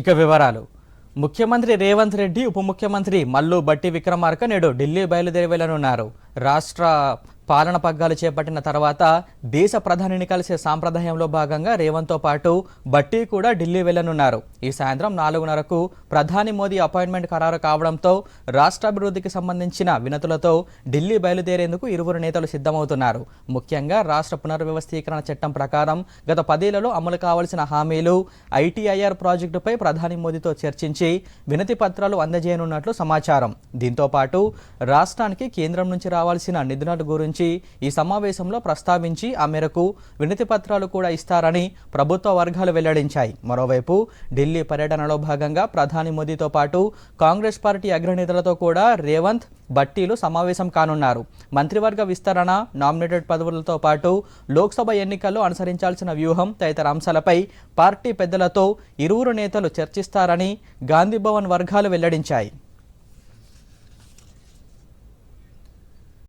ఇక వివరాలు. ముఖ్యమంత్రి రేవంత్ రెడ్డి ఉప ముఖ్యమంత్రి మల్లు బట్టి విక్రమార్క నేడు ఢిల్లీ బయలుదేరి వెళ్ళనున్నారు రాష్ట్ర పాలన పగ్గాలు చేపట్టిన తర్వాత దేశ ప్రధానిని కలిసే సాంప్రదాయంలో భాగంగా రేవంత్తో పాటు బట్టి కూడా ఢిల్లీ వెళ్ళనున్నారు ఈ సాయంత్రం నాలుగున్నరకు ప్రధాని మోదీ అపాయింట్మెంట్ ఖరారు కావడంతో రాష్ట్రాభివృద్ధికి సంబంధించిన వినతులతో ఢిల్లీ బయలుదేరేందుకు ఇరువురు నేతలు సిద్ధమవుతున్నారు. ముఖ్యంగా రాష్ట్ర పునర్వ్యవస్థీకరణ చట్టం ప్రకారం గత పదేళ్ళలో అమలు కావాల్సిన హామీలు ఐటీఐఆర్ ప్రాజెక్టుపై ప్రధాని మోదీతో చర్చించి వినతి పత్రాలు అందజేయనున్నట్లు సమాచారం. దీంతో పాటు రాష్ట్రానికి కేంద్రం నుంచి రావాల్సిన నిధుల గురించి ఈ సమావేశంలో ప్రస్తావించి ఆ మేరకు వినతి పత్రాలు కూడా ఇస్తారని ప్రభుత్వ వర్గాలు వెల్లడించాయి. మరోవైపు ఢిల్లీ పర్యటనలో భాగంగా ప్రధాని మోదీతో పాటు కాంగ్రెస్ పార్టీ అగ్రనేతలతో కూడా రేవంత్ బట్టీలు సమావేశం కానున్నారు. మంత్రివర్గ విస్తరణ నామినేటెడ్ పదవులతో పాటు లోక్సభ ఎన్నికల్లో అనుసరించాల్సిన వ్యూహం తదితర అంశాలపై పార్టీ పెద్దలతో ఇరువురు నేతలు చర్చిస్తారని గాంధీభవన్ వర్గాలు వెల్లడించాయి.